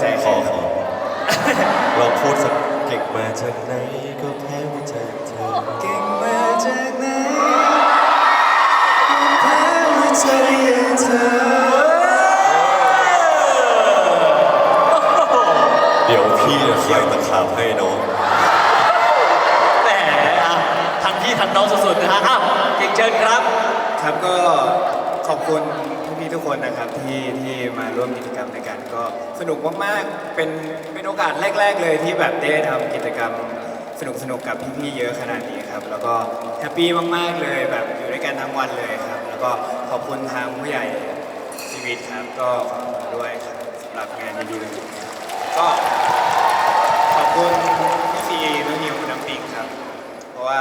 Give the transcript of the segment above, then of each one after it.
ใจขใครอคขรับอลองพูดสักเก่งมาจากไหนก็แพ้หัวใจเธอเก่งมาจากไหนแพ้หัวใจเธอเดี๋ยวพี่จะเคลียร์ตะขาบให้น้องแหมอะทั้งพี่ทั้งน้องสุดๆนะฮะอ้าวเก่งเชิญครับ ครับก็ขอบคุณ พี่ๆทุกคนนะครับที่ที่มาร่วมกิจกรรมในกันก็สนุกมากๆเป็นเป็นโอกาสแรก ๆ เลยที่แบบได้ทำกิจกรรมสนุกสนุกๆกับพี่ๆเยอะขนาดนี้ครับแล้วก็แฮปปี้มากๆเลยแบบอยู่ด้วยกันทั้งวันเลยครับ แล้วก็ขอบคุณทางผู้ใหญ่ชีวิตครับก็ขอบคุณด้วยครับสำหรับงานดีๆแบบนี้ครับก็ขอบคุณพี่ซีนุ่นนิวคุณน้ำปิงครับ เพราะว่า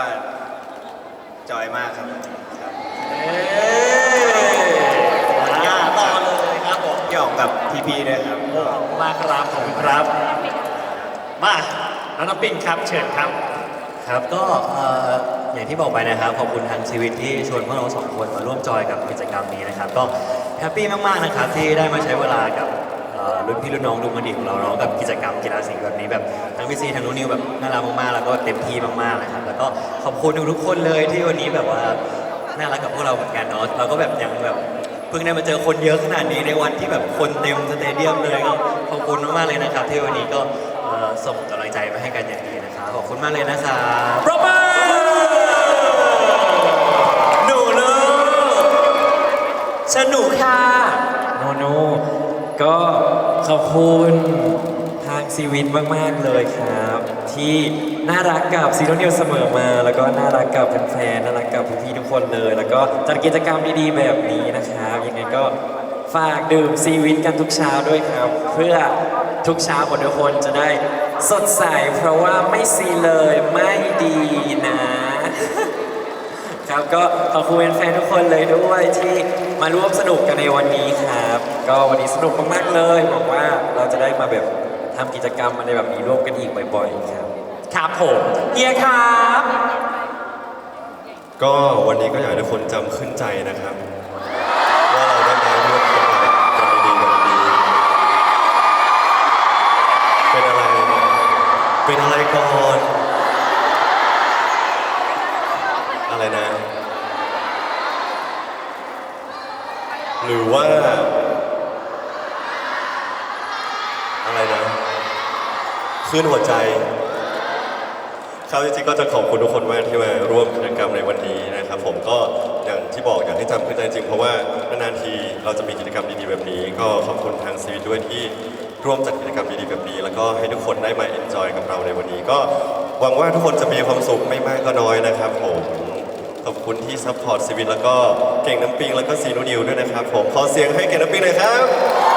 จอยมากครับครับ เอ้ยอ่าต่อเลยครับผม หยอง กับพีพีด้วยครับ โอ้ขอบคุณมากครับขอบคุณครับ มาน้องน้ำปิงครับ เชิญครับ ครับก็เอ่ออย่างที่บอกไปนะครับขอบคุณทางชีวิตที่ชวนพวกเราสองคนมาร่วมจอยกับกิจกรรมนี้นะครับ ก็แฮปปี้มากๆนะครับที่ได้มาใช้เวลากับเอ่อรุ่นพี่รุ่นน้องดุมันดีของเราเนาะกับกิจกรรมกีฬาสีแบบนี้แบบทั้งพี่ซีทั้งนุ้นิวแบบน่ารักมากๆแล้วก็เต็มที่มากๆเลยครับแล้วก็ขอบคุณทุกๆคนเลยที่วันนี้แบบว่าน่ารักกับพวกเราเหมือนกันเนาะเราก็แบบยังแบบ เพิ่งได้มาเจอคนเยอะขนาดนี้ในวันที่แบบคนเต็มสเตเดียมเลยก็ขอบคุณมากๆเลยนะครับ ที่วันนี้ก็เอ่อส่งกำลังใจมาให้กันอย่างดีนะครับขอบคุณมากเลยนะครับปรบมือหนูลูกสนุกค่ะ โนโนก็ขอบคุณ ซีวิตมาก ๆ เลยครับ ที่น่ารักกับซีโรนิวเสมอมา แล้วก็น่ารักกับแฟนๆน่ารักกับพี่ๆทุกคนเลย แล้วก็จัดกิจกรรมดีๆแบบนี้นะครับ ยังไงก็ฝากดื่มซีวิตกันทุกเช้าด้วยครับ เพื่อทุกเช้าทุกคนจะได้สดใส เพราะว่าไม่ซีเลยไม่ดีนะ ครับก็ขอบคุณแฟนๆทุกคนเลยด้วยที่มาร่วมสนุกกันในวันนี้ครับ ก็วันนี้สนุกมากๆเลยหวังว่าเราจะได้มาแบบ ทำกิจกรรมอะไรแบบนี้ร่วมกันอีกบ่อยๆครับ ครับผมเฮียครับ ก็วันนี้ก็อยากให้ทุกคนจำขึ้นใจนะครับ ว่าเราได้มาร่วมกิจกรรมกันดีๆแบบนี้เป็นอะไร เป็นอะไรก่อนอะไรนะ หรือว่า อะไรนะ คลื่นหัวใจครับจริงๆก็จะขอบคุณทุกคนมากที่มาร่วมกิจกรรมในวันนี้นะครับ ผมก็อย่างที่บอกอยากให้จำขึ้นใจจริงเพราะว่านานๆทีเราจะมีกิจกรรมดีๆแบบนี้ ก็ขอบคุณทางซีวิตด้วยที่ร่วมจัดกิจกรรมดีๆแบบนี้ แล้วก็ให้ทุกคนได้มาเอนจอยกับเราในวันนี้ก็หวังว่าทุกคนจะมีความสุขไม่มากก็น้อยนะครับผมขอบคุณที่ซัพพอร์ตซีวิตแล้วก็เก่งน้ำปิงแล้วก็ซีนูนิวด้วยนะครับ ผมขอเสียงให้เก่งน้ำปิงหน่อยครับ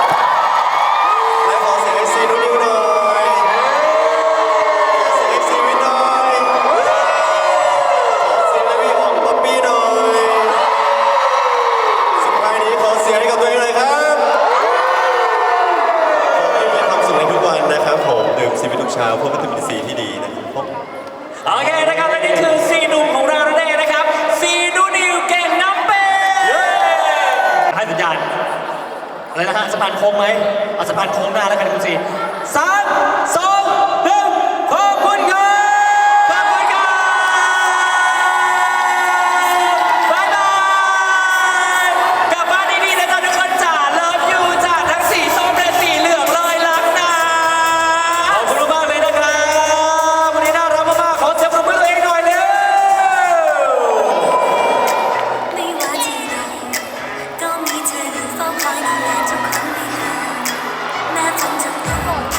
ให้กับตัวเองหน่อยครับขอให้มีความสุขในทุกวันนะครับผมดื่มซีวิตทุกเช้าเพื่อวิตามินซีที่ดีนะครับผมโอเคนะครับและนี่คือซีหนุ่มของเรานั่นเองนะครับซีนูนิวเก่งน้ำเป็ดให้สัญญาณอะไรนะฮะสะพานโค้งไหมเอาสะพานโค้งหน้าแล้วกันคุณซี ต้องคอยดูแลทุกคนที่หาแม้ฝนจะตก